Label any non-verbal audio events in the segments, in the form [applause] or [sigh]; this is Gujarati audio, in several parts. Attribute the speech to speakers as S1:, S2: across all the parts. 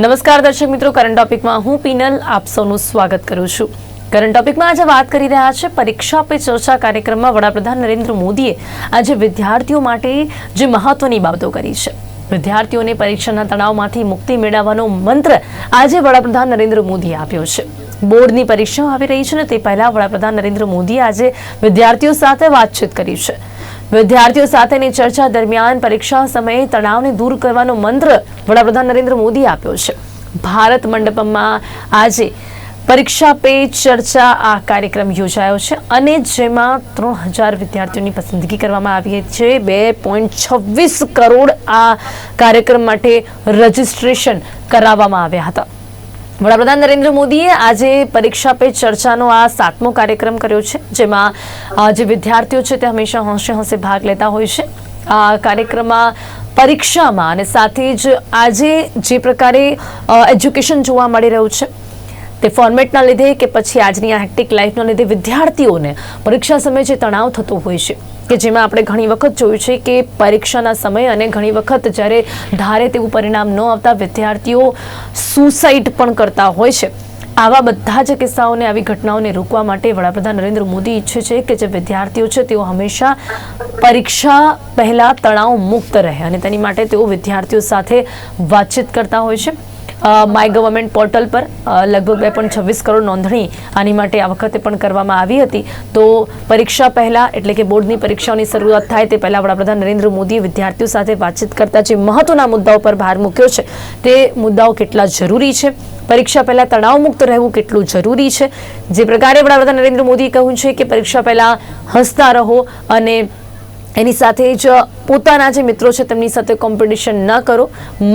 S1: નમસ્કાર દર્શક મિત્રો કરંટ ટોપિકમાં હું પીનલ આપ સૌનું સ્વાગત કરું છું. કરંટ ટોપિકમાં આજે વાત કરી રહ્યા છે પરીક્ષા પે ચર્ચા કાર્યક્રમમાં વડાપ્રધાન નરેન્દ્ર મોદીએ આજે વિદ્યાર્થીઓ માટે જે મહત્વની બાબતો કરી છે. વિદ્યાર્થીઓને પરીક્ષાના તણાવમાંથી મુક્તિ મેળવવાનો મંત્ર આજે વડાપ્રધાન નરેન્દ્ર મોદીએ આપ્યો છે. બોર્ડની પરીક્ષાઓ આવી રહી છે ને તે પહેલા વડાપ્રધાન નરેન્દ્ર મોદીએ આજે વિદ્યાર્થીઓ સાથે વાતચીત કરી છે. વિદ્યાર્થીઓ સાથેની ચર્ચા દરમિયાન પરીક્ષા સમયે તણાવને દૂર કરવાનો મંત્ર વડાપ્રધાન નરેન્દ્ર મોદીએ આપ્યો છે. ભારત મંડપમમાં આજે પરીક્ષા પે ચર્ચા આ કાર્યક્રમ યોજાયો છે અને જેમાં ત્રણ હજાર વિદ્યાર્થીઓની પસંદગી કરવામાં આવી છે. બે પોઈન્ટ છવ્વીસ કરોડ આ કાર્યક્રમ માટે રજીસ્ટ્રેશન કરાવવામાં આવ્યા હતા. વડાપ્રધાન નરેન્દ્ર મોદીએ આજે પરીક્ષા પે ચર્ચાનો આ સાતમો કાર્યક્રમ કર્યો છે, જેમાં જે વિદ્યાર્થીઓ છે તે હંમેશા હોંશે હોંશે ભાગ લેતા હોય છે. આ કાર્યક્રમમાં પરીક્ષામાં અને સાથે જ આજે જે પ્રકારે એજ્યુકેશન જોવા મળી રહ્યું છે, તે ફોર્મેટના લીધે કે પછી આજની આ હેક્ટિક લાઈફના લીધે વિદ્યાર્થીઓને પરીક્ષા સમયે જે તણાવ થતો હોય છે કે જેમાં આપણે ઘણી વખત જોયું છે કે પરીક્ષાના સમય અને ઘણી વખત જ્યારે ધારે તેવું પરિણામ ન આવતા વિદ્યાર્થીઓ સુસાઇડ પણ કરતા હોય છે. આવા બધા જ કિસ્સાઓને, આવી ઘટનાઓને રોકવા માટે વડાપ્રધાન નરેન્દ્ર મોદી ઈચ્છે છે કે જે વિદ્યાર્થીઓ છે તેઓ હંમેશા પરીક્ષા પહેલાં તણાવ મુક્ત રહે અને તેની માટે તેઓ વિદ્યાર્થીઓ સાથે વાતચીત કરતા હોય છે. માય ગવર્મેન્ટ પોર્ટલ પર લગભગ બે પોઈન્ટ છવ્વીસ કરોડ નોંધણી આની માટે આ વખતે પણ કરવામાં આવી હતી. તો પરીક્ષા પહેલાં, એટલે કે બોર્ડની પરીક્ષાઓની શરૂઆત થાય તે પહેલાં વડાપ્રધાન નરેન્દ્ર મોદીએ વિદ્યાર્થીઓ સાથે વાતચીત કરતા જે મહત્વના મુદ્દાઓ પર ભાર મૂક્યો છે, તે મુદ્દાઓ કેટલા જરૂરી છે? પરીક્ષા પહેલાં તણાવમુક્ત રહેવું કેટલું જરૂરી છે? જે પ્રકારે વડાપ્રધાન નરેન્દ્ર મોદીએ કહ્યું છે કે પરીક્ષા પહેલાં હસતા રહો અને એની સાથે જ પોતાના જે મિત્રો છે તેમની સાથે કોમ્પિટિશન ન કરો.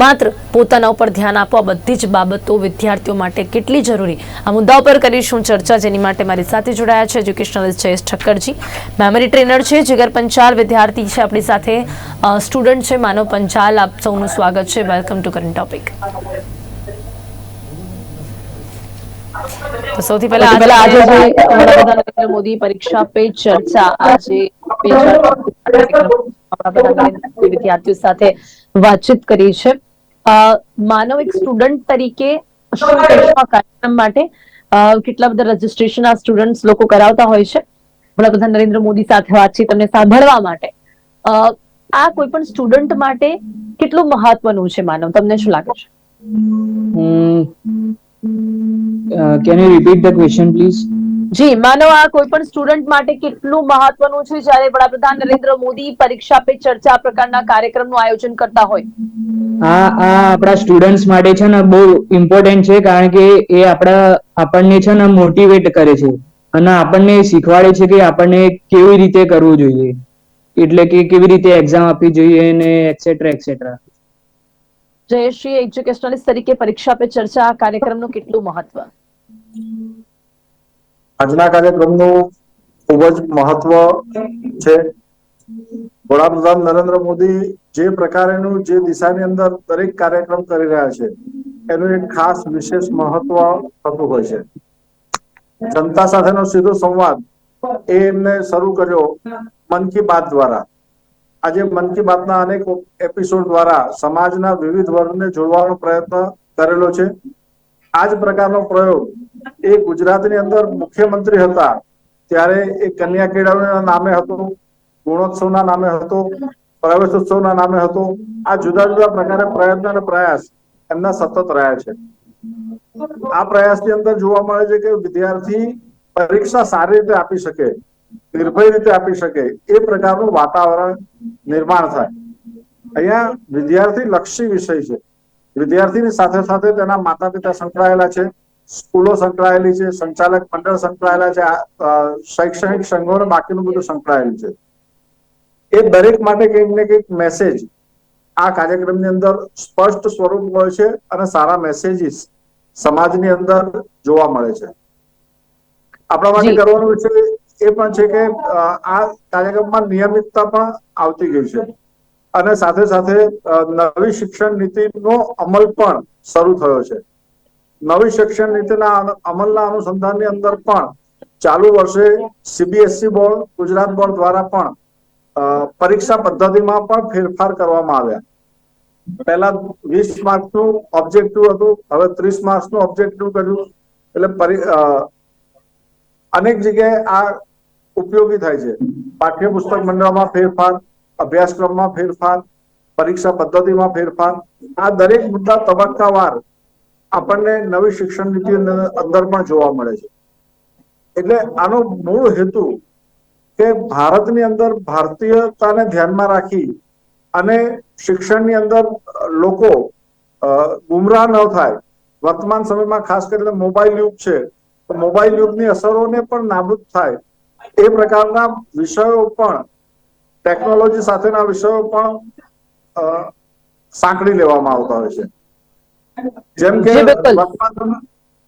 S1: માત્ર પોતાના ઉપર ધ્યાન આપો. આ બધી જ બાબતો વિદ્યાર્થીઓ માટે કેટલી જરૂરી. આ મુદ્દા ઉપર કરીશું ચર્ચા. જેની માટે મારી સાથે જોડાયા છે educationalist Jayesh Thakkarji. Memory trainer છે, જીગર પંચાલ. વિદ્યાર્થી છે, આપણી સાથે સ્ટુડન્ટ છે, માનવ પંચાલ. આપ સૌનું સ્વાગત છે. વેલકમ ટુ કરંટ ટોપિક સૌથી પહેલા
S2: પહેલા આજે
S1: નરેન્દ્ર મોદી પરીક્ષા પે ચર્ચા આજે વિદ્યાર્થીઓ સાથે વાતચીત કરી છે. માનવ એક સ્ટુડન્ટ તરીકે શું કાર્યક્રમ માટે? કેટલા બધા રજીસ્ટ્રેશન આ સ્ટુડન્ટ્સ લોકો કરાવતા હોય છે? વડાપ્રધાન નરેન્દ્ર મોદી સાથે વાતચીત તમને સાંભળવા માટે. અ, આ કોઈ પણ સ્ટુડન્ટ માટે કેટલું મહત્વનું છે માનવ? તમને શું લાગે છે?
S2: Hmm. You repeat the question please
S1: ji માનો આ કોઈ પણ સ્ટુડન્ટ માટે કેટલું મહત્વનું છે જ્યારે વડાપ્રધાન નરેન્દ્ર મોદી પરીક્ષા પે ચર્ચા પ્રકારના કાર્યક્રમનું આયોજન કરતા હોય?
S2: આ આ આપણા સ્ટુડન્ટ્સ માટે છે ને બહુ ઇમ્પોર્ટન્ટ છે કારણ કે એ આપણા આપણને છે ને મોટિવેટ કરે છે અને આપણને શીખવાડે છે કે આપણને કેવી રીતે કરવું જોઈએ. એટલે કે કેવી રીતે એક્ઝામ આપવી જોઈએ ને એક્સેટ્રા એક્સેટ્રા
S1: જયશ્રી એજ્યુકેશનલિસ્ટ તરીકે પરીક્ષા પે ચર્ચા આ કાર્યક્રમનું કેટલું મહત્વ?
S3: આજના કાર્યક્રમનું ખૂબ જ મહત્વ છે. વડાપ્રધાન નરેન્દ્ર મોદી જે પ્રકારેનું જે દિશાની અંદર દરેક કાર્યક્રમ કરી રહ્યા છે, એનું એક ખાસ વિશેષ મહત્વ થતું હોય છે. જનતા સાથેનો સીધો સંવાદ એ એમને શરૂ કર્યો મન કી બાત દ્વારા. આજે મન કી બાતના અનેક એપિસોડ દ્વારા સમાજના વિવિધ વર્ગને જોડવાનો પ્રયત્ન કરેલો છે. આ જ પ્રકારનો પ્રયોગ એ ગુજરાતની અંદર મુખ્યમંત્રી હતા ત્યારે એ કન્યા કેળવણીના નામે હતો, ગુણોત્સવના નામે હતો, પ્રવેશોત્સવના નામે હતો. આ જુદા જુદા પ્રકારે પ્રયત્ન અને પ્રયાસ એમના સતત રહ્યા છે. આ પ્રયાસની અંદર જોવા મળે છે કે વિદ્યાર્થી પરીક્ષા સારી રીતે આપી શકે નિર્ભય રીતે આપી શકે એ પ્રકારનું વાતાવરણ નિર્માણ થાય. અહીંયા વિદ્યાર્થી લક્ષી વિષય છે. વિદ્યાર્થીની સાથે સાથે તેના માતા પિતા સંકળાયેલા છે સ્કૂલો સંકળાયેલી છે સંચાલક મંડળ સંકળાયેલા છે શૈક્ષણિક સંઘો અને બાકીનું બધું સંકળાયેલું છે. એ દરેક માટે કંઈક ને કંઈક મેસેજ આ કાર્યક્રમની અંદર સ્પષ્ટ સ્વરૂપ હોય છે અને સારા મેસેજીસ સમાજની અંદર જોવા મળે છે. આપણા માટે કરવાનું છે એ પણ છે કે આ કાર્યક્રમમાં નિયમિતતા પણ આવતી ગઈ છે. અને સાથે સાથે નવી શિક્ષણ નીતિનો અમલ પણ શરૂ થયો છે. નવી શિક્ષણ નીતિના અમલના અનુસંધાનની અંદર પણ ચાલુ વર્ષે સીબીએસઈ બોર્ડ, ગુજરાત બોર્ડ દ્વારા પણ પરીક્ષા પદ્ધતિમાં પણ ફેરફાર કરવામાં આવ્યા. પહેલા વીસ માર્ક્સનું ઓબ્જેક્ટિવ હતું, હવે ત્રીસ માર્ક્સનું ઓબ્જેક્ટિવ કર્યું. એટલે અનેક જગ્યાએ આ ઉપયોગી થાય છે. પાઠ્યપુસ્તક મંડળમાં ફેરફાર, અભ્યાસક્રમમાં ફેરફાર, પરીક્ષા પદ્ધતિમાં ફેરફાર. આ દરેક મુદ્દા તબક્કાવાર આપણને નવી શિક્ષણ નીતિ અંદર પણ જોવા મળે છે. એટલે આનો મૂળ હેતુ કે ભારતની અંદર ભારતીયતાને ધ્યાનમાં રાખી અને શિક્ષણની અંદર લોકો ગુમરાહ ન થાય. વર્તમાન સમયમાં ખાસ કરીને મોબાઈલ યુગ છે. મોબાઈલ યુગની અસરોને પણ નાબૂદ થાય. એ પ્રકારના વિષયો પણ ટેકનોલોજી સાથેના વિષયો પણ સાંકળી લેવામાં આવતા હોય છે. જેમ કે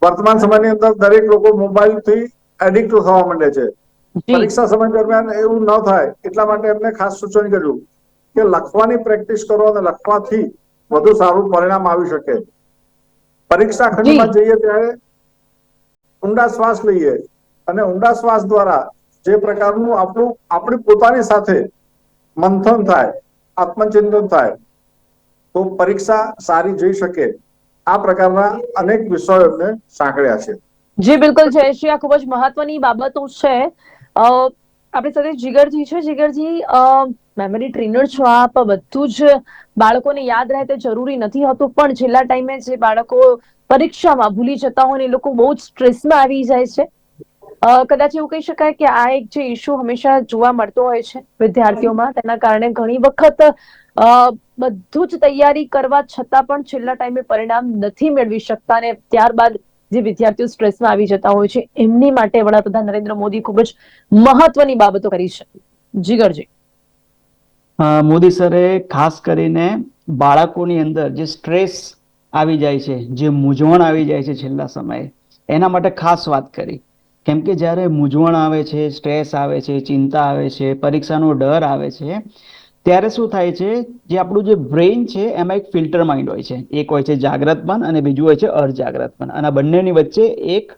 S3: વર્તમાન સમયની અંદર દરેક લોકો મોબાઈલથી એડિક્ટ થવા માંડે છે. પરીક્ષા સમય દરમિયાન એવું ન થાય એટલા માટે એમને ખાસ સૂચન કર્યું કે લખવાની પ્રેક્ટિસ કરો અને લખવાથી વધુ સારું પરિણામ આવી શકે. પરીક્ષા ખંડમાં જઈએ ત્યારે ઊંડા શ્વાસ લઈએ અને ઊંડા શ્વાસ દ્વારા જે પ્રકારનું આપણું, આપણી પોતાની સાથે મંથન થાય, આત્મચિંતન થાય, તો પરીક્ષા સારી જઈ શકે. આ પ્રકારના અનેક વિષયો એમને સાંકળ્યા છે.
S1: જી, બિલકુલ જયશ્રી આ ખૂબ જ મહત્વની બાબતો છે. આપણી સાથે જીગરજી છે. જીગરજી મેમરી ટ્રેનર છો આપ. બધું જ બાળકોને યાદ રહે તે જરૂરી નથી હોતું. પણ છેલ્લા ટાઈમે જે બાળકો પરીક્ષામાં ભૂલી જતા હોય ને એ લોકો બહુ જ સ્ટ્રેસમાં આવી જાય છે. કદાચ એવું કહી શકાય કે આ એક જે ઇશ્યુ હંમેશા જોવા મળતો હોય છે વિદ્યાર્થીઓમાં, તેના કારણે ઘણી વખત બધું જ તૈયારી કરવા છતાં પણ છેલ્લા ટાઈમે પરિણામ નથી મેળવી શકતા અને ત્યારબાદ જે વિદ્યાર્થીઓ સ્ટ્રેસમાં આવી જતા હોય છે, એમની માટે વડાપ્રધાન નરેન્દ્ર મોદી ખૂબ જ મહત્વની બાબતો કરી છે. જીગરજી.
S4: મોદી સરે ખાસ કરીને બાળકોની અંદર જે સ્ટ્રેસ આવી જાય છે, જે મૂંઝવણ આવી જાય છે છેલ્લા સમયે, એના માટે ખાસ વાત કરી. કેમ કે જ્યારે મૂંઝવણ આવે છે, સ્ટ્રેસ આવે છે, ચિંતા આવે છે, પરીક્ષાનો ડર આવે છે, ત્યારે શું થાય છે, જે આપણું જે બ્રેઇન છે, એમાં એક ફિલ્ટર માઇન્ડ હોય છે. એક હોય છે જાગ્રત મન અને બીજું હોય છે અર્ધજાગ્રત મન. અને બંનેની વચ્ચે એક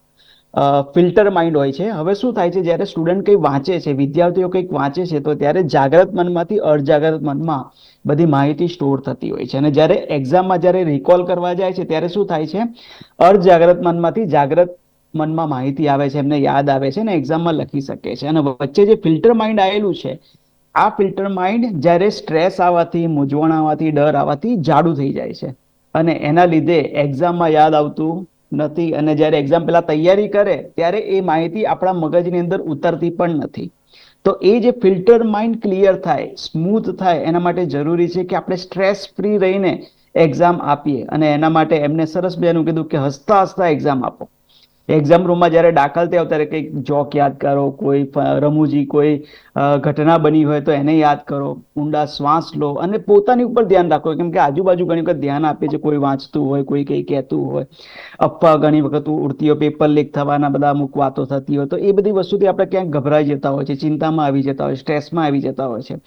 S4: ફિલ્ટર માઇન્ડ હોય છે. હવે શું થાય છે, જ્યારે સ્ટુડન્ટ કંઈ વાંચે છે, વિદ્યાર્થીઓ કંઈક વાંચે છે, તો ત્યારે જાગ્રત મનમાંથી અર્ધજાગ્રત મનમાં બધી માહિતી સ્ટોર થતી હોય છે. અને જ્યારે એક્ઝામમાં જ્યારે રિકોલ કરવા જાય છે, ત્યારે શું થાય છે અર્ધજાગ્રત મનમાંથી જાગ્રત મનમાં માહિતી આવે છે, એમને યાદ આવે છે અને એક્ઝામમાં લખી શકે છે. અને વચ્ચે જે ફિલ્ટર માઇન્ડ આવેલું છે, આ ફિલ્ટર માઇન્ડ જ્યારે સ્ટ્રેસ આવવાથી, મૂંઝવણ આવવાથી, ડર આવવાથી જાડું થઈ જાય છે. અને એના લીધે એક્ઝામમાં યાદ આવતું નથી અને જ્યારે એક્ઝામ પહેલા તૈયારી કરે, ત્યારે એ માહિતી આપણા મગજની અંદર ઉતરતી પણ નથી. તો એ જે ફિલ્ટર માઇન્ડ ક્લિયર થાય સ્મૂથ થાય, એના માટે જરૂરી છે કે આપણે સ્ટ્રેસ ફ્રી રહીને એક્ઝામ આપીએ. અને એના માટે એમને સરસ બેનું કીધું કે હસતા હસતા એક્ઝામ આપો. એક્ઝામ રૂમમાં જ્યારે દાખલ થયા ત્યારે કંઈક જોક યાદ કરો, કોઈ રમૂજી, કોઈ ઘટના બની હોય તો એને યાદ કરો. ઊંડા શ્વાસ લો અને પોતાની ઉપર ધ્યાન રાખો. કેમ કે આજુબાજુ ઘણી વખત ધ્યાન આપે છે, કોઈ વાંચતું હોય, કોઈ કંઈ કહેતું હોય. અફવા ઘણી વખત ઉડતી હોય પેપર લીક થવાના બધા અમુક વાતો થતી હોય. તો એ બધી વસ્તુથી આપણે ક્યાંક ગભરાઈ જતા હોય છે, ચિંતામાં આવી જતા હોય સ્ટ્રેસમાં આવી જતા હોય છે.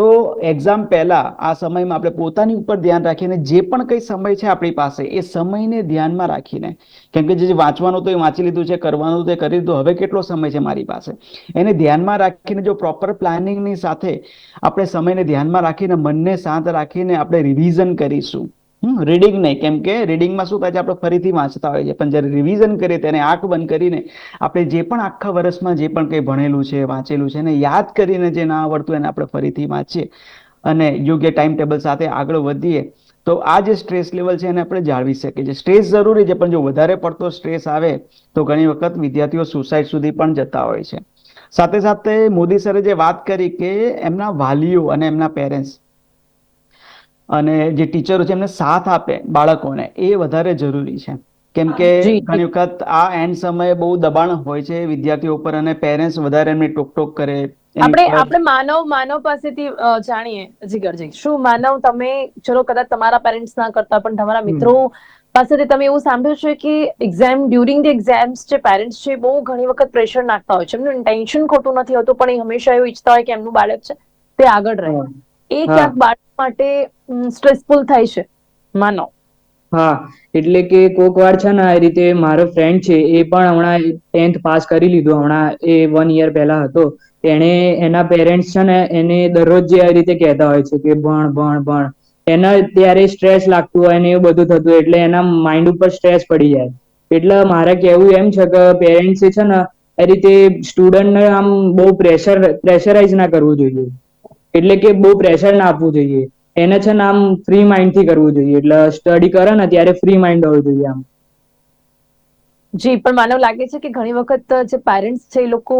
S4: તો એક્ઝામ પહેલા આ સમયમાં આપણે પોતાની ઉપર ધ્યાન રાખીને જે પણ કંઈ સમય છે આપણી પાસે, એ સમયને ધ્યાનમાં રાખીને, કેમ કે જે વાંચવાનું તો એ વાંચી લીધું છે, કરવાનું તો એ કરી લીધું, હવે કેટલો સમય છે મારી પાસે? એને ધ્યાનમાં રાખીને જો પ્રોપર પ્લાનિંગની સાથે આપણે સમયને ધ્યાનમાં રાખીને, મનને શાંત રાખીને આપણે રિવિઝન કરીશું. રીડિંગ નહીં. કેમ કે રીડિંગમાં શું થાય છે, આપણે ફરીથી વાંચતા હોય છે પણ જ્યારે રિવિઝન કરીએ તેને આંખ બંધ કરીને આપણે જે પણ આખા વર્ષમાં જે પણ કંઈ ભણેલું છે, વાંચેલું છે, એને યાદ કરીને જે ના આવડતું એને આપણે ફરીથી વાંચીએ અને યોગ્ય ટાઈમ ટેબલ સાથે આગળ વધીએ, તો આ જે સ્ટ્રેસ લેવલ છે, એને આપણે જાળવી શકીએ છીએ. સ્ટ્રેસ જરૂરી છે, પણ જો વધારે પડતો સ્ટ્રેસ આવે, તો ઘણી વખત વિદ્યાર્થીઓ સુસાઇડ સુધી પણ જતા હોય છે. સાથે સાથે મોદી સરે જે વાત કરી કે એમના વાલીઓ અને એમના પેરેન્ટ્સ અને જે ટીચરો છે એમને સાથ આપે બાળકોને એ વધારે જરૂરી છે. કેમ કે ઘણી વખત આ એન્ડ સમયે બહુ દબાણ હોય છે વિદ્યાર્થીઓ ઉપર અને પેરેન્ટ્સ વધારે એમને ટોક ટોક કરે
S1: આપણે આપણે માનવ માનવ પાસેથી જાણીએ જીગરજી શું માનવ તમે ચલો કદાચ તમારા પેરેન્ટ્સ ના કરતા પણ તમારા મિત્રો પાસેથી તમે એવું સાંભળ્યું છે કે એક્ઝામ ડ્યુરિંગ ધ એક્ઝામ્સ જે પેરેન્ટ્સ છે બહુ ઘણી વખત પ્રેશર નાખતા હોય છે. એમનું ઇન્ટેન્શન ખોટું નથી હોતું પણ એ હંમેશા એવું ઈચ્છતા હોય કે એમનું બાળક છે તે આગળ રહે. એ ક્યાંક બાળક માટે સ્ટ્રેસફુલ થાય છે. માનો.
S2: હા એટલે કે કોક વાર છે ને આ રીતે મારો ફ્રેન્ડ છે એ પણ હમણાં ટેન્થ પાસ કરી લીધું. હમણાં એ વન યર પહેલા હતો. એણે એના પેરેન્ટ્સ છે ને એને દરરોજ જે આ રીતે કહેતા હોય છે કે ભણ ભણ ભણ. એના ત્યારે સ્ટ્રેસ લાગતું હોય ને એવું બધું થતું હોય એટલે એના માઇન્ડ ઉપર સ્ટ્રેસ પડી જાય. એટલે મારે કહેવું એમ છે કે પેરેન્ટ્સે છે ને એ રીતે સ્ટુડન્ટને આમ બહુ પ્રેશર પ્રેશરાઇઝ ના કરવું જોઈએ. એટલે કે બહુ પ્રેશર ના આપવું જોઈએ. એને છે ને આમ ફ્રી માઇન્ડથી કરવું જોઈએ. એટલે સ્ટડી કરે ને ત્યારે ફ્રી માઇન્ડ હોવું જોઈએ આમ.
S1: જી પણ માનવ લાગે છે કે ઘણી વખત જે પેરેન્ટ્સ છે એ લોકો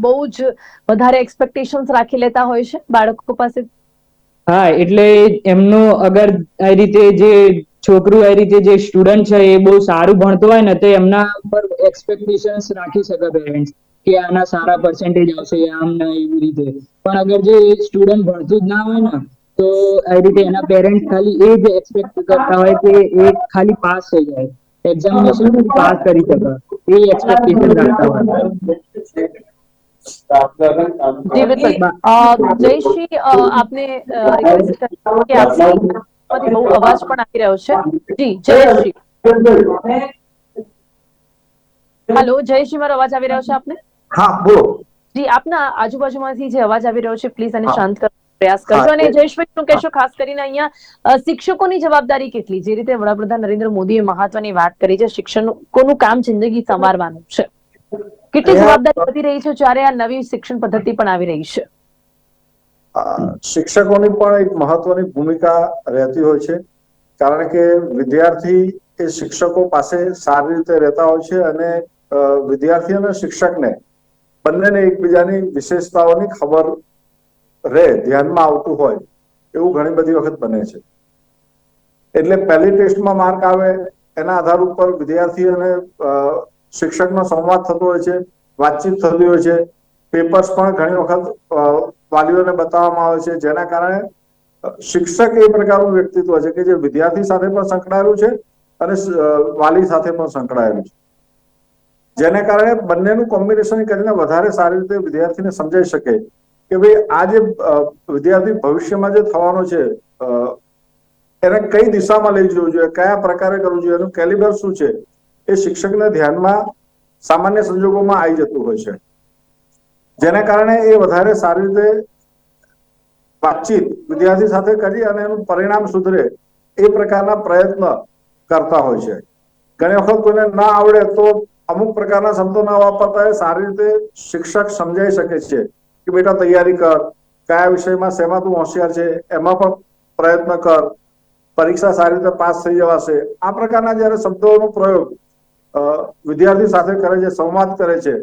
S1: બહુ જ વધારે એક્સપેક્ટેશન્સ રાખી લેતા હોય છે બાળકો પાસે?
S2: હા એટલે એમનો અગર આ રીતે જે છોકરું આ રીતે જે સ્ટુડન્ટ છે એ બહુ સારું ભણતો હોય ને તો એમના ઉપર એક્સપેક્ટેશન્સ રાખી શકે પેરેન્ટ્સ કે આના સારા પર્સન્ટેજ આવશે આમ ના એવી રીતે. પણ અગર જે સ્ટુડન્ટ ભણતું જ ના હોય ને તો આ રીતે એના પેરેન્ટ ખાલી એ જ એક્સપેક્ટ કરતા હોય કે એ ખાલી પાસ થઈ જાય. એક્ઝામિનેશન પાસ કરી શકે. એ એક્સપેક્ટેશન રાખતા હોય.
S1: જી બિલકુલ જયશ્રી આપને અ, કે આપની બહુ અવાજ પણ આવી રહ્યો છે. જી જયશ્રી. [laughs] હેલો જયશ્રી મારો અવાજ આવી રહ્યો છે આપને?
S3: હા બોલો.
S1: જી આપના આજુબાજુમાંથી જે અવાજ આવી રહ્યો છે પ્લીઝ
S3: અને
S1: શાંત કરો પ્રયાસ કરજો. અને જયેશભાઈ શું કહેશો? ખાસ કરીને અહીંયા શિક્ષકોની જવાબદારી કેટલી? જે રીતે વડાપ્રધાન નરેન્દ્ર મોદીએ મહત્વની વાત કરી છે શિક્ષકોનું કામ જિંદગી સંવારવાનું છે. કેટલી જવાબદારી વધી રહી છે જ્યારે આ નવી શિક્ષણ પદ્ધતિ પણ આવી રહી છે?
S3: શિક્ષકોની પણ એક મહત્વની ભૂમિકા રહેતી હોય છે કારણ કે વિદ્યાર્થી એ શિક્ષકો પાસે સારી રીતે રહેતા હોય છે અને વિદ્યાર્થી અને શિક્ષકને બંનેને એકબીજાની વિશેષતાઓની ખબર રહે, ધ્યાનમાં આવતું હોય, એવું ઘણી બધી વખત બને છે. એટલે પહેલી ટેસ્ટમાં માર્ક આવે, એના આધાર ઉપર વિદ્યાર્થી અને શિક્ષકનો સંવાદ થતો હોય છે, વાતચીત થતી હોય છે. પેપર્સ પણ ઘણી વખત વાલીઓને બતાવવામાં આવે છે, જેના કારણે શિક્ષક એ પ્રકારનું વ્યક્તિત્વ છે કે જે વિદ્યાર્થી સાથે પણ સંકળાયેલું છે અને વાલી સાથે પણ સંકળાયેલું છે. જેને કારણે બંનેનું કોમ્બિનેશન કરીને વધારે સારી રીતે વિદ્યાર્થીને સમજાઈ શકે કે ભાઈ આ જે વિદ્યાર્થી ભવિષ્યમાં જે થવાનો છે એને કઈ દિશામાં લઈ જવું જોઈએ, કયા પ્રકારે કરવું જોઈએ, એનું કેલિબર શું છે, એ શિક્ષકને ધ્યાનમાં સામાન્ય સંજોગોમાં આવી જતું હોય છે. જેને કારણે એ વધારે સારી રીતે વાતચીત વિદ્યાર્થી સાથે કરી અને એનું પરિણામ સુધરે એ પ્રકારના પ્રયત્ન કરતા હોય છે. ઘણી વખત કોઈને ના આવડે તો અમુક પ્રકારના શબ્દો ના વાપરતા હોય, સારી રીતે શિક્ષક સમજાઈ શકે છે કે બેટા તૈયારી કર, કયા વિષયમાં શેમાં તું હોશિયાર છે, એમાં પણ પ્રયત્ન કર, પરીક્ષા સારી રીતે પાસ થઈ જવાશે. આ પ્રકારના જ્યારે શબ્દોનો પ્રયોગ વિદ્યાર્થી સાથે કરે છે, સંવાદ કરે છે,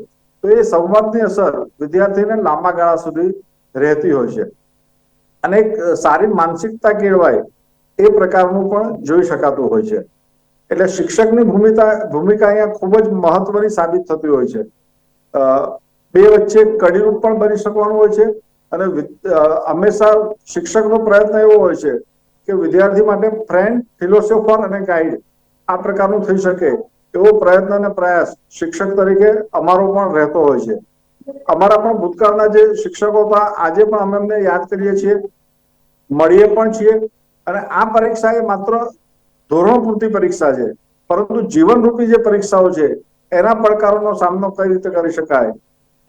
S3: તો એ સંવાદની અસર વિદ્યાર્થીને લાંબા ગાળા સુધી રહેતી હોય છે. અને એક સારી માનસિકતા કેળવાય એ પ્રકારનું પણ જોઈ શકાતું હોય છે. એટલે શિક્ષકની ભૂમિકા ભૂમિકા અહીંયા ખૂબ જ મહત્વની સાબિત થતી હોય છે. બે વચ્ચે કડીરૂપ પણ બની શકવાનું હોય છે અને હંમેશા શિક્ષકનો પ્રયત્ન એવો હોય છે કે વિદ્યાર્થી માટે ફ્રેન્ડ ફિલોસોફર અને ગાઈડ આ પ્રકારનું થઈ શકે એવો પ્રયત્ન અને પ્રયાસ શિક્ષક તરીકે અમારો પણ રહેતો હોય છે. અમારા પણ ભૂતકાળના જે શિક્ષકો હતા, આજે પણ અમે એમને યાદ કરીએ છીએ, મળીએ પણ છીએ અને આ પરીક્ષા એ માત્ર ધોરણ પૂરતી પરીક્ષા છે. પરંતુ જીવનરૂપી જે પરીક્ષાઓ છે, એના પડકારોનો સામનો કઈ રીતે કરી શકાય?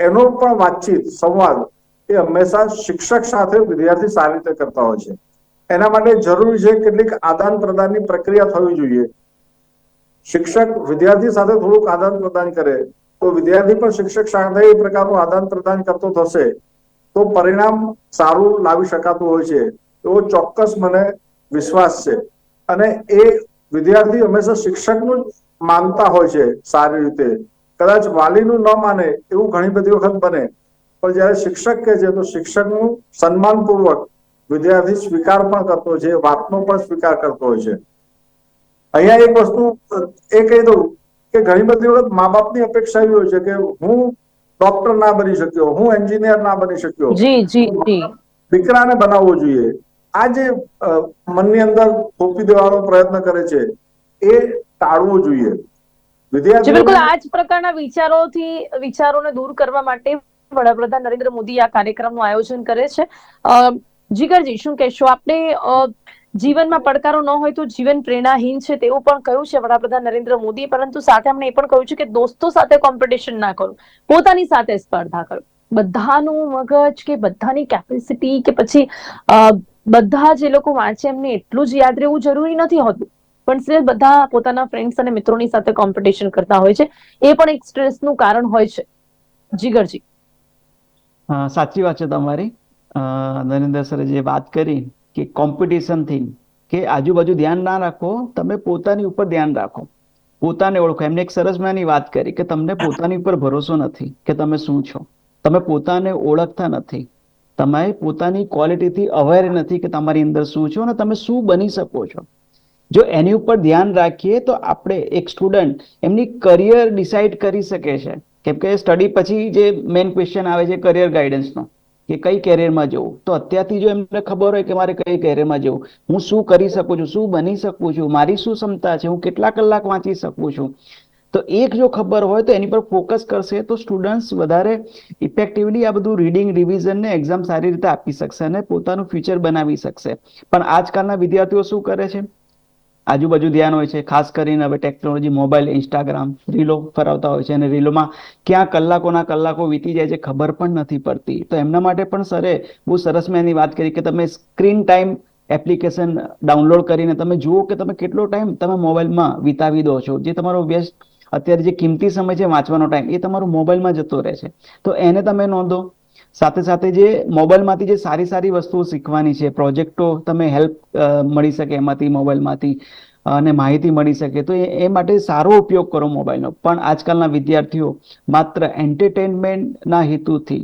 S3: એનો પણ વાતચીત, સંવાદ એ હંમેશા શિક્ષક સાથે વિદ્યાર્થી સારી રીતે કરતા હોય છે. એના માટે જરૂરી છે કેટલીક આદાન પ્રદાનની પ્રક્રિયા થવી જોઈએ. શિક્ષક વિદ્યાર્થી સાથે થોડુંક આદાન પ્રદાન કરે, તો વિદ્યાર્થી પણ શિક્ષક સાથે એ પ્રકારનું આદાન પ્રદાન કરતો થશે, તો પરિણામ સારું લાવી શકાતું હોય છે. એવો ચોક્કસ મને વિશ્વાસ છે. અને એ વિદ્યાર્થી હંમેશા શિક્ષકનું માનતા હોય છે સારી રીતે. કદાચ વાલીનું ન માને એવું ઘણી બધી વખત બને. પણ જ્યારે શિક્ષક કે છે તો શિક્ષકનું સન્માનપૂર્વક વિદ્યાર્થી સ્વીકાર પણ કરતો હોય છે વાતનો પણ સ્વીકાર કરતો હોય છે. અહીંયા એક વસ્તુ એ કહી દઉં કે ઘણી બધી વખત મા બાપની અપેક્ષા એવી હોય છે કે હું ડોક્ટર ના બની શક્યો હું એન્જિનિયર ના બની શક્યો. દીકરાને બનાવવો જોઈએ. આ જે મનની અંદર થોપી દેવાનો પ્રયત્ન કરે છે, એ ટાળવો જોઈએ. વિદ્યાર્થી
S1: બિલકુલ આ જ પ્રકારના વિચારોથી, વિચારોને દૂર કરવા માટે વડાપ્રધાન નરેન્દ્ર મોદી આ કાર્યક્રમનું આયોજન કરે છે. જીગરજી, શું કહેશો? આપણે જીવનમાં પડકારો ન હોય તો જીવન પ્રેરણાહીન છે તેવું પણ કહ્યું છે વડાપ્રધાન નરેન્દ્ર મોદી, પરંતુ સાથે એમણે એ પણ કહ્યું છે કે દોસ્તો સાથે કોમ્પિટિશન ના કરો, પોતાની સાથે સ્પર્ધા કરો. બધાનું મગજ કે બધાની કેપેસિટી કે પછી બધા જે લોકો વાંચે એમને એટલું જ યાદ રહેવું જરૂરી નથી હોતું. પણ સ્ટીલ બધા પોતાના ફ્રેન્ડ્સ અને મિત્રોની સાથે કોમ્પિટિશન કરતા હોય છે. એ પણ એક સ્ટ્રેસનું કારણ હોય છે. જીગરજી.
S4: સાચી વાત છે તમારી. નરેન્દ્ર સરે જે વાત કરી કે કોમ્પિટિશનથી કે આજુબાજુ ધ્યાન ના રાખો, તમે પોતાની ઉપર ધ્યાન રાખો. પોતાને ઓળખો. એમને એક સરસ મજાની વાત કરી કે તમને પોતાની ઉપર ભરોસો નથી કે તમે શું છો. તમે પોતાને ઓળખતા નથી. તમે પોતાની ક્વોલિટીથી અવેર નથી કે તમારી અંદર શું છો અને તમે શું બની શકો છો. જો એની ઉપર ધ્યાન રાખીએ તો આપણે એક સ્ટુડન્ટ એમની કરિયર ડિસાઇડ કરી શકે છે. કેમ કે સ્ટડી પછી જે મેઇન ક્વેશ્ચન આવે છે કરિયર ગાઈડન્સનો કે કઈ કેરિયરમાં જવું? તો અત્યારથી જો એમને ખબર હોય કે મારે કઈ કેરિયરમાં જવું, હું શું કરી શકું છું, શું બની શકું છું, મારી શું ક્ષમતા છે, હું કેટલા કલાક વાંચી શકું છું? તો એક જો ખબર હોય તો એની પર ફોકસ કરશે તો સ્ટુડન્ટ્સ વધારે ઇફેક્ટિવલી આ બધું રીડિંગ રિવિઝન ને એક્ઝામ સારી રીતે આપી શકશે અને પોતાનું ફ્યુચર બનાવી શકશે. પણ આજકાલના વિદ્યાર્થીઓ શું કરે છે? આજુબાજુ ધ્યાન હોય છે. ખાસ કરીને હવે ટેકનોલોજી મોબાઈલ ઇન્સ્ટાગ્રામ રીલો ફરાવતા હોય છે અને રીલોમાં ક્યાં કલાકોના કલાકો વીતી જાય છે ખબર પણ નથી પડતી. તો એમના માટે પણ સરે બહુ સરસ મેં એની વાત કરી કે તમે સ્ક્રીન ટાઈમ એપ્લિકેશન ડાઉનલોડ કરીને તમે જુઓ કે તમે કેટલો ટાઈમ તમે મોબાઈલમાં વિતાવી દો છો. જે તમારો વ્યસ્ત અત્યારે જે કિંમતી સમય છે વાંચવાનો ટાઈમ એ તમારો મોબાઈલમાં જતો રહે છે. તો એને તમે નોંધો. સાથે સાથે જે મોબાઈલમાંથી જે સારી સારી વસ્તુઓ શીખવાની છે પ્રોજેક્ટો તમે હેલ્પ મળી શકે એમાંથી મોબાઈલમાંથી અને માહિતી મળી શકે, તો એ માટે સારો ઉપયોગ કરો મોબાઈલનો પણ આજકાલના વિદ્યાર્થીઓ માત્ર એન્ટરટેનમેન્ટના હેતુથી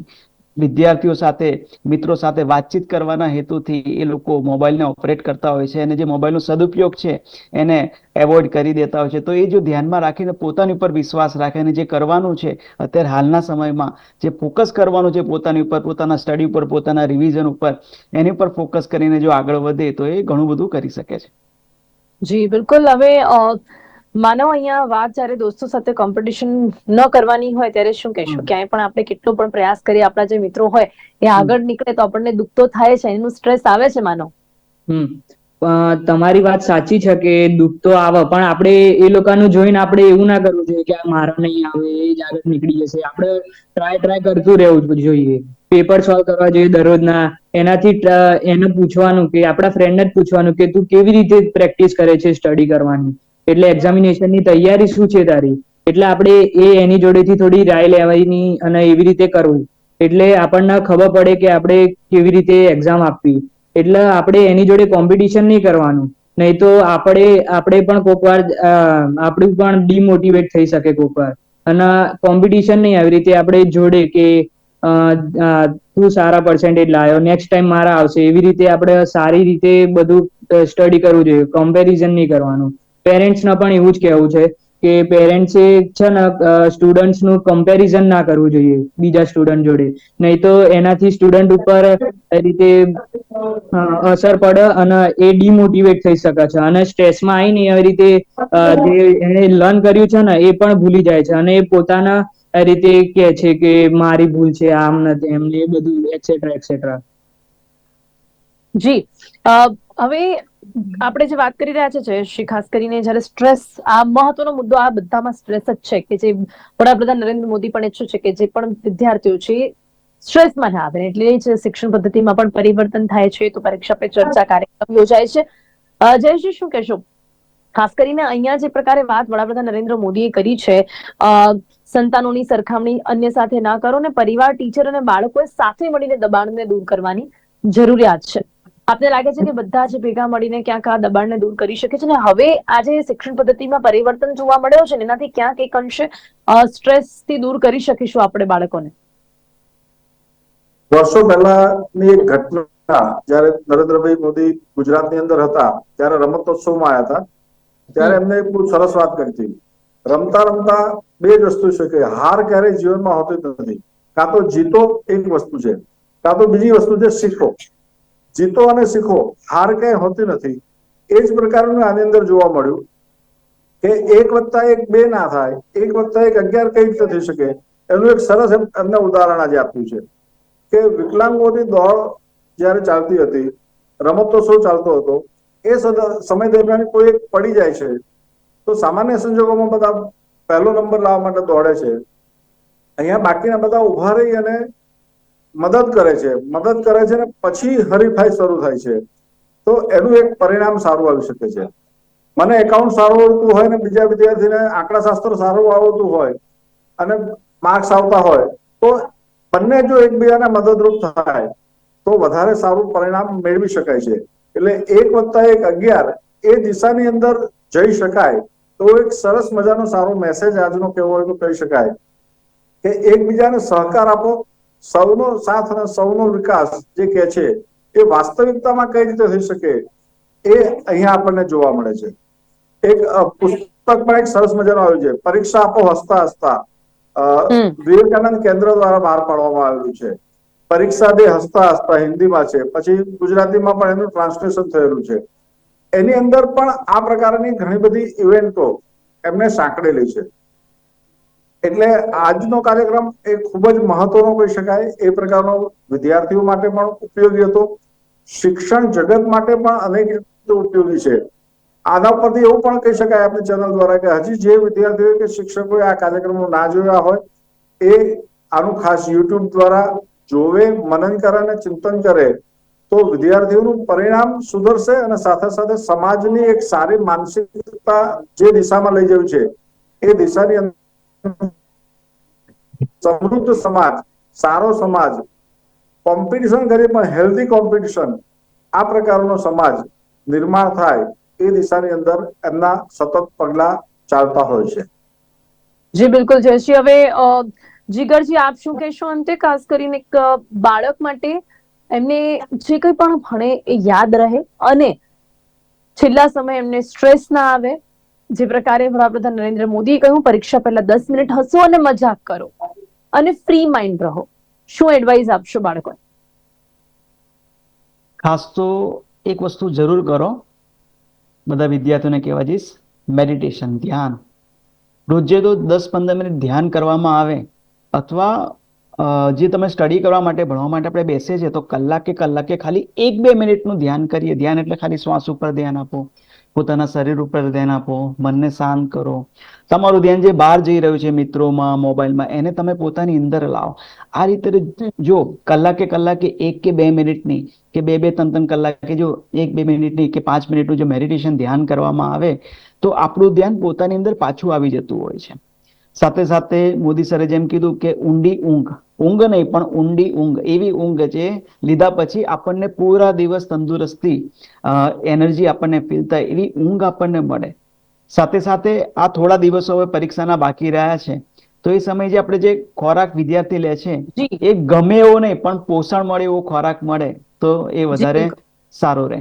S4: વિદ્યાર્થીઓ સાથે, મિત્રો સાથે વાતચીત કરવાના હેતુથી એ લોકો મોબાઈલને ઓપરેટ કરતા હોય છે અને જે મોબાઈલનો સદુપયોગ છે એને એવોઇડ કરી દેતા હોય છે. તો એ જો ધ્યાનમાં રાખીને પોતાની ઉપર વિશ્વાસ રાખે અને જે કરવાનું છે, અત્યારે હાલના સમયમાં જે ફોકસ કરવાનું છે પોતાની ઉપર, પોતાના સ્ટડી ઉપર, પોતાના રિવિઝન ઉપર, એની ઉપર ફોકસ કરીને જો આગળ વધે તો એ ઘણું બધું કરી શકે છે.
S1: જી, બિલકુલ. હવે અ, માનો અહીંયા વાત જ્યારે દોસ્તો સાથે કોમ્પિટિશન ન કરવાની હોય ત્યારે શું કહેશો? ક્યાંય પણ આપણે કેટલો પણ પ્રયાસ કરીએ આપણા જે મિત્રો હોય એ આગળ નીકળે તો આપણને દુઃખ તો થાય છે એનું સ્ટ્રેસ આવે છે માનો
S2: તમારી વાત સાચી છે કે દુઃખ તો આવે પણ આપણે એ લોકોનું જોઈને આપણે એવું ના કરવું જોઈએ કે આ મારા નહીં આવે એ જ આગળ નીકળી જશે. આપણે ટ્રાય ટ્રાય કરતું રહેવું જોઈએ. પેપર સોલ્વ કરવા જોઈએ દરરોજના. એનાથી એને પૂછવાનું કે આપણા ફ્રેન્ડને જ પૂછવાનું કે તું કેવી રીતે પ્રેક્ટિસ કરે છે સ્ટડી કરવાની? એટલે એક્ઝામિનેશનની તૈયારી શું છે તારી? એટલે આપણે એ એની જોડેથી થોડી રાય લેવાની અને એવી રીતે કરવું. એટલે આપણને ખબર પડે કે આપણે કેવી રીતે એક્ઝામ આપવી. એટલે આપણે એની જોડે કોમ્પિટિશન નહીં કરવાનું. નહીં તો આપણે આપણે પણ કોક વાર આપણું પણ ડિમોટિવેટ થઈ શકે કોક વાર. અને કોમ્પિટિશન નહીં આવી રીતે આપણે જોડે કે તું સારા પર્સન્ટેજ લાવ્યો નેક્સ્ટ ટાઈમ મારા આવશે. એવી રીતે આપણે સારી રીતે બધું સ્ટડી કરવું જોઈએ. કમ્પેરિઝન નહીં કરવાનું. પેરેન્ટ્સને પણ એવું જ કહેવું છે કે પેરેન્ટ્સે છે ને સ્ટુડન્ટ્સનું કમ્પેરિઝન ના કરવું જોઈએ બીજા સ્ટુડન્ટ જોડે. નહીં તો એનાથી સ્ટુડન્ટ ઉપર રીતે અસર પડે અને એ ડિમોટિવેટ થઈ શકે છે. અને સ્ટ્રેસમાં આવીને એવી રીતે જે એને લર્ન કર્યું છે ને, એ પણ ભૂલી જાય છે. અને એ પોતાના આ રીતે કે છે કે મારી ભૂલ છે, આમ નથી, એમ ને એ બધું એક્સેટ્રા એક્સેટ્રા
S1: જી. હવે આપણે જે વાત કરી રહ્યા છે, જયેશજી, ખાસ કરીને જ્યારે સ્ટ્રેસ આ મહત્વનો મુદ્દો આ બધામાં સ્ટ્રેસ જ છે કે જે વડાપ્રધાન નરેન્દ્ર મોદી પણ ઈચ્છું છે કે જે પણ વિદ્યાર્થીઓ છે સ્ટ્રેસમાં ના આવે. એટલે જ શિક્ષણ પદ્ધતિમાં પણ પરિવર્તન થાય છે, તો પરીક્ષા પે ચર્ચા કાર્યક્રમ યોજાય છે. જયશ્રી શું કહેશો? ખાસ કરીને અહીંયા જે પ્રકારે વાત વડાપ્રધાન નરેન્દ્ર મોદીએ કરી છે સંતાનોની સરખામણી અન્ય સાથે ના કરો ને પરિવાર, ટીચર અને બાળકોએ સાથે મળીને દબાણને દૂર કરવાની જરૂરિયાત છે. આપને લાગે છે કે બધા જ ભેગા મળીને ક્યાંક આ દબાણને દૂર કરી શકે છે? ને હવે આજે શિક્ષણ પદ્ધતિમાં પરિવર્તન જોવા મળ્યો છે એનાથી ક્યાંક એક અંશે સ્ટ્રેસથી દૂર કરી શકીશું આપણે બાળકોને?
S3: વર્ષો પહેલાની એક ઘટના જ્યારે નરેન્દ્રભાઈ મોદી ગુજરાતની અંદર હતા ત્યારે રમતોત્સવમાં આવ્યા હતા ત્યારે એમને એક બહુ સરસ વાત કરી હતી. રમતા રમતા બે જ વસ્તુ છે કે હાર ક્યારેય જીવનમાં હોતી નથી. કાં તો જીતો એક વસ્તુ છે કાં તો બીજી વસ્તુ છે શીખો. જીતો અને શીખો, હાર કઈ હોતી નથી. એ જ પ્રકારનું આની અંદર જોવા મળ્યું કે એક વત્તા એક બે ના થાય, એક વત્તા એક અગિયાર કઈ રીતે થઈ શકે? એનું એક સરસ એમ- એમને ઉદાહરણ આજે આપ્યું છે કે વિકલાંગોની દોડ જ્યારે ચાલતી હતી, રમતોત્સવ ચાલતો હતો, એ સમય દરમિયાન કોઈ એક પડી જાય છે, તો સામાન્ય સંજોગોમાં બધા પહેલો નંબર લાવવા માટે દોડે છે. અહીંયા બાકીના બધા ઊભા રહી અને મદદ કરે છે. મદદ કરે છે ને પછી હરીફાઈ શરૂ થાય છે. તો એનું એક પરિણામ સારું આવી શકે છે. મને એકાઉન્ટ સારું આવડતું હોય ને બીજા વિદ્યાર્થીને આંકડા શાસ્ત્ર સારું આવડતું હોય અને માર્ક્સ આવતા હોય, તો બંને જો એકબીજાને મદદરૂપ થાય, તો વધારે સારું પરિણામ મેળવી શકાય છે. એટલે એક વત્તા એક અગિયાર એ દિશાની અંદર જઈ શકાય. તો એક સરસ મજાનો સારો મેસેજ આજનો કેવો હોય તો કહી શકાય કે એકબીજાને સહકાર આપો સૌનો સાથ અને સૌનો વિકાસ જે કે છે એ વાસ્તવિકતામાં કઈ રીતે થઈ શકે એ અહીંયા આપણને જોવા મળે છે. એક પુસ્તકમાં એક સરસ મજાનું આવ્યું છે પરીક્ષા આપો હસતા હસતા. વિવેકાનંદ કેન્દ્ર દ્વારા બહાર પાડવામાં આવેલું છે. પરીક્ષા દે હસતા હસતા હિન્દીમાં છે પછી ગુજરાતીમાં પણ એનું ટ્રાન્સલેશન થયેલું છે. એની અંદર પણ આ પ્રકારની ઘણી બધી ઇવેન્ટો એમને સાંકળેલી છે. એટલે આજનો કાર્યક્રમ એ ખૂબ જ મહત્વનો કહી શકાય. એ પ્રકારનો વિદ્યાર્થીઓ માટે પણ ઉપયોગી હતો. શિક્ષણ જગત માટે પણ અનેક રીતે ઉપયોગી છે. આના પરથી એવું પણ કહી શકાય આપણી ચેનલ દ્વારા કે હજી જે વિદ્યાર્થીઓ કે શિક્ષકોએ આ કાર્યક્રમો ના જોયા હોય, એ આનું ખાસ યુટ્યુબ દ્વારા જોવે, મનન કરે અને ચિંતન કરે. તો વિદ્યાર્થીઓનું પરિણામ સુધરશે અને સાથે સાથે સમાજની એક સારી માનસિકતા જે દિશામાં લઈ જવી છે, એ દિશાની અંદર સમૃદ્ધ સમાજ, સારો સમાજ કોમ્પિટિશન કરી પણ હેલ્ધી કોમ્પિટિશન આ પ્રકારનો સમાજ નિર્માણ થાય એ દિશાની અંદર એમના સતત પગલા ચાલતા હોય છે.
S1: જી, બિલકુલ જયશ્રી હવે જીગરજી, આપ શું કહેશો અંતે? ખાસ કરીને એક બાળક માટે એમને જે કંઈ પણ ભણે એ યાદ રહે અને છેલ્લા સમયે એમને સ્ટ્રેસ ના આવે જે પ્રકારે વડાપ્રધાન નરેન્દ્ર મોદીએ કહ્યું, પરીક્ષા પહેલા દસ મિનિટ હસો અને મજાક કરો અને ફ્રી માઇન્ડ રહો. શું એડવાઇસ આપશો બાળકોને?
S4: ખાસ તો એક વસ્તુ જરૂર કરો. બધા વિદ્યાર્થીઓને કહેવા જઈશ મેડિટેશન ધ્યાન. રોજે તો દસ પંદર મિનિટ ધ્યાન કરવામાં આવે અથવા જે તમે સ્ટડી કરવા માટે ભણવા માટે આપણે બેસીએ છીએ તો કલાકે કલાકે ખાલી એક બે મિનિટનું ધ્યાન કરીએ. ધ્યાન એટલે ખાલી શ્વાસ ઉપર ધ્યાન આપો. પોતાના શરીર ઉપર ધ્યાન આપો, મનને શાંત કરો. તમારું ધ્યાન જે બહાર જઈ રહ્યું છે મિત્રોમાં, મોબાઈલમાં, એને તમે પોતાની અંદર લાવો. આ રીતે જો કલાકે કલાકે એક કે બે મિનિટની કે બે બે ત્રણ ત્રણ કલાકે જો એક બે મિનિટની કે પાંચ મિનિટનું જો મેડિટેશન ધ્યાન કરવામાં આવે, તો આપણું ધ્યાન પોતાની અંદર પાછું આવી જતું હોય છે. સાથે સાથે મોદી સરે જેમ કીધું કે ઊંડી ઊંઘ ઊંઘ નહીં પણ ઊંડી ઊંઘ એવી ઊંઘ જે લીધા પછી આપણને પૂરા દિવસ તંદુરસ્તી એનર્જી આપણને ફીલ થાય એવી ઊંઘ આપણને મળે. સાથે સાથે આ થોડા દિવસો હવે પરીક્ષાના બાકી રહ્યા છે. તો એ સમયે જે આપણે જે ખોરાક વિદ્યાર્થી લે છે એ ગમે એવો નહીં પણ પોષણ મળે એવો ખોરાક મળે તો એ વધારે સારો રહે.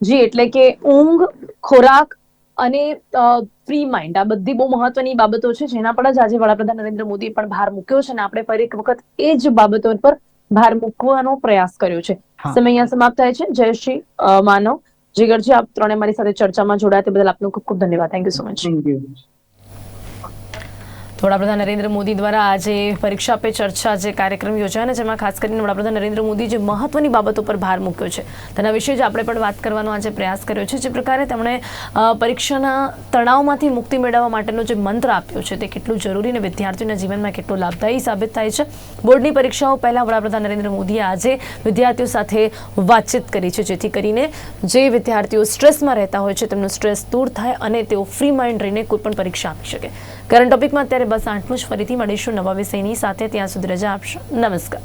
S1: જી એટલે કે ઊંઘ ખોરાક અને ફ્રી માઇન્ડ આ બધી બહુ મહત્વની બાબતો છે જેના પર જ આજે વડાપ્રધાન નરેન્દ્ર મોદીએ પણ ભાર મૂક્યો છે અને આપણે ફરી એક વખત એ જ બાબતો પર ભાર મૂકવાનો પ્રયાસ કર્યો છે. સમય અહીંયા સમાપ્ત થાય છે. જયશ્રી માનવ જીગરજી આપ ત્રણે મારી સાથે ચર્ચામાં જોડાયા તે બદલ આપનો ખૂબ ખૂબ ધન્યવાદ. Thank you so much
S4: thank you
S1: વડાપ્રધાન નરેન્દ્ર મોદી દ્વારા આજે પરીક્ષા પે ચર્ચા જે કાર્યક્રમ યોજાયો અને જેમાં ખાસ કરીને વડાપ્રધાન નરેન્દ્ર મોદી જે મહત્વની બાબતો પર ભાર મૂક્યો છે. તેના વિશે જ આપણે પણ વાત કરવાનો આજે પ્રયાસ કર્યો છે. જે પ્રકારે તેમણે પરીક્ષાના તણાવમાંથી મુક્તિ મેળવવા માટેનો જે મંત્ર આપ્યો છે તે કેટલું જરૂરી અને વિદ્યાર્થીઓના જીવનમાં કેટલું લાભદાયી સાબિત થાય છે. બોર્ડની પરીક્ષાઓ પહેલાં વડાપ્રધાન નરેન્દ્ર મોદીએ આજે વિદ્યાર્થીઓ સાથે વાતચીત કરી છે, જેથી કરીને જે વિદ્યાર્થીઓ સ્ટ્રેસમાં રહેતા હોય છે તેમનો સ્ટ્રેસ દૂર થાય અને તેઓ ફ્રી માઇન્ડ રહીને કોઈ પણ પરીક્ષા આપી શકે. કરંટ ટોપિકમાં અત્યારે બસ આટલું જ. ફરીથી મળીશું નવા વિષયની સાથે. ત્યાં સુધી રજા આપશો. નમસ્કાર.